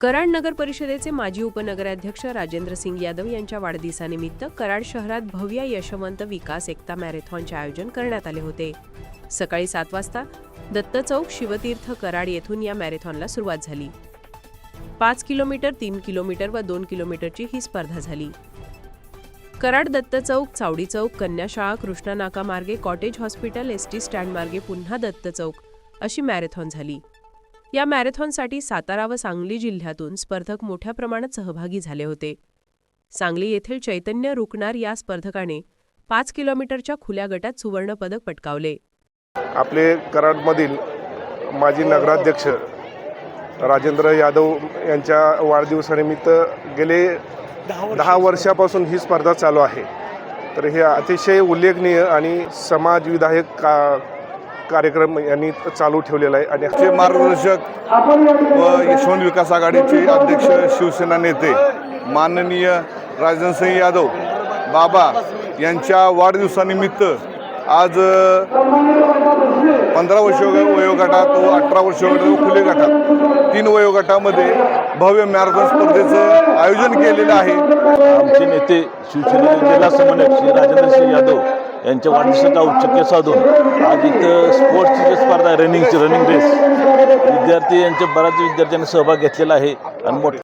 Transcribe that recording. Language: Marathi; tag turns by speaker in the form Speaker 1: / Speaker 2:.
Speaker 1: कराड नगर परिषदेचे माजी उपनगराध्यक्ष राजेंद्र सिंग यादव यांच्या वाढदिवसानिमित्त कराड शहरात भव्य यशवंत विकास एकता मॅरेथॉनचे आयोजन करण्यात आले होते. सकाळी सात वाजता दत्त चौक शिवतीर्थ कराड येथून या मॅरेथॉनला सुरुवात झाली. पाच किलोमीटर तीन किलोमीटर व दोन किलोमीटरची ही स्पर्धा झाली. कराड दत्त चौक चावडी चौक कन्याशाळा कृष्णा नाका मार्गे cottage hospital S T stand मार्गे पुन्हा दत्त चौक अशी मॅरेथॉन झाली. या मॅरेथॉनसाठी सातारा व सांगली जिल्ह्यातून स्पर्धक मोठ्या प्रमाणात सहभागी झाले होते. सांगली येथील चैतन्य रुकणार या स्पर्धकाने पाच किलोमीटरच्या खुल्या गटात सुवर्णपदक पटकावले.
Speaker 2: आपले कराडमधील माजी नगराध्यक्ष राजेंद्र यादव यांच्या वाढदिवसानिमित्त गेले दहा वर्षापासून ही स्पर्धा चालू आहे. तर हे अतिशय उल्लेखनीय आणि समाजविधायक का कार्यक्रम यांनी चालू ठेवलेला आहे. आणि
Speaker 3: मार्गदर्शक व यशवंत विकास आघाडीचे अध्यक्ष शिवसेना नेते माननीय राजन सिंह यादव बाबा यांच्या वाढदिवसानिमित्त आज पंधरा वर्ष वयोगटात व अठरा वर्ष खुले गटात तीन वयोगटामध्ये भव्य मॅरेथॉन स्पर्धेचं आयोजन केलेलं आहे.
Speaker 4: आमचे नेते शिवसेना जिल्हा समन्वयक श्री राजेंद्र सिंह यादव यांच्या वाढदिवसाचं औचित्य साधून आज इथं स्पोर्ट्सची जी स्पर्धा आहे रनिंगची रनिंग रेस विद्यार्थी यांच्या बऱ्याच विद्यार्थ्यांनी सहभाग घेतलेला आहे आणि मोठ